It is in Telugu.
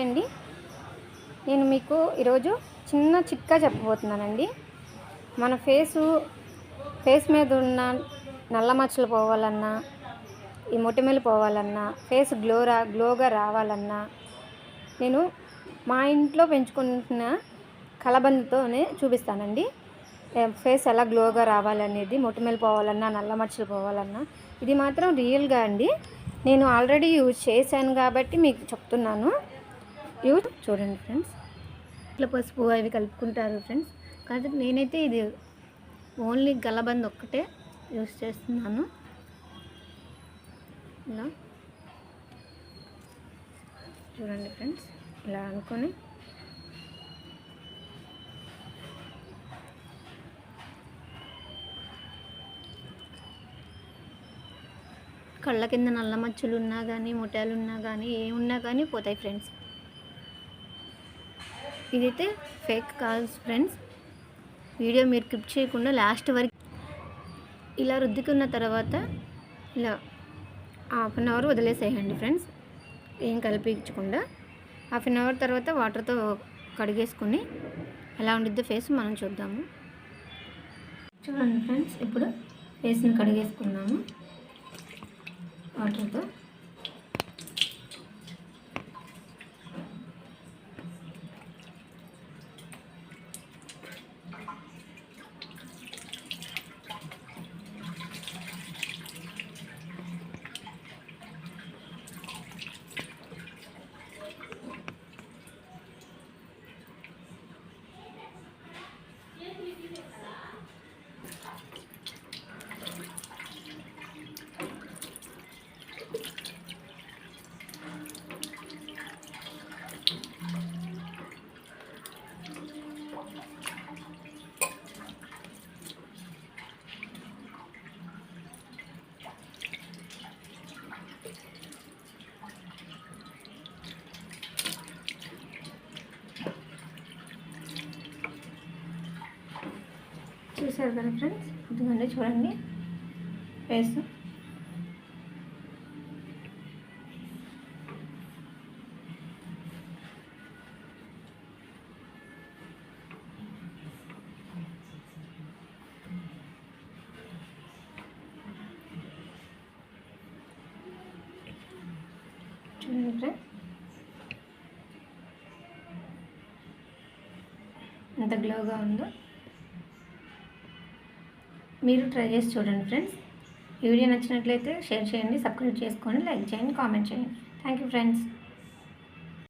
హాయ్ అండి. నేను మీకు ఈరోజు చిన్న చిట్కా చెప్పబోతున్నానండి. మన ఫేసు ఫేస్ మీద ఉన్న నల్ల మచ్చలు పోవాలన్నా ఈ మొటిమలు పోవాలన్నా ఫేస్ గ్లోరా గ్లోగా రావాలన్నా నేను మా ఇంట్లో పెంచుకుంటున్న కలబందతోనే చూపిస్తానండి. ఫేస్ ఎలా గ్లోగా రావాలనేది మొటిమలు పోవాలన్నా నల్ల మచ్చలు పోవాలన్నా ఇది మాత్రం రియల్గా అండి. నేను ఆల్రెడీ యూజ్ చేశాను కాబట్టి మీకు చెప్తున్నాను. యూజ్ చూడండి ఫ్రెండ్స్. ఇట్లా పసుపు అవి కలుపుకుంటారు ఫ్రెండ్స్. కానీ నేనైతే ఇది ఓన్లీ గలబంద ఒక్కటే యూస్ చేస్తున్నాను. ఇలా. చూడండి ఫ్రెండ్స్ ఇలా అనుకొని. కళ్ళ కింద నల్ల మచ్చలు ఉన్నా కానీ ముఠాలు ఉన్నా కానీ ఏమున్నా కానీ పోతాయి ఫ్రెండ్స్. ఇదైతే ఫేక్ కాదు ఫ్రెండ్స్. వీడియో మీరు క్లిప్ చేయకుండా లాస్ట్ వరకు ఇలా రుద్దుకున్న తర్వాత ఇలా హాఫ్ అన్ అవర్ వదిలేసేయండి ఫ్రెండ్స్. ఏం కలిపించకుండా హాఫ్ అన్ అవర్ తర్వాత వాటర్తో కడిగేసుకుని ఎలా ఉండిద్దో ఫేస్ మనం చూద్దాము. చూడండి ఫ్రెండ్స్. ఇప్పుడు ఫేస్ని కడిగేసుకున్నాము. వాటర్తో చూసారు కదా ఫ్రెండ్స్? ఇదిగోండి చూడండి. ఫేస్ చూడండి ఫ్రెండ్స్. ఎంత గ్లోగా ఉందో. మీరు ట్రై చేసి చూడండి ఫ్రెండ్స్ ఈ వీడియో నచ్చినట్లయితే షేర్ చేయండి సబ్స్క్రైబ్ చేసుకొని లైక్ చేయండి కామెంట్ చేయండి. Thank you friends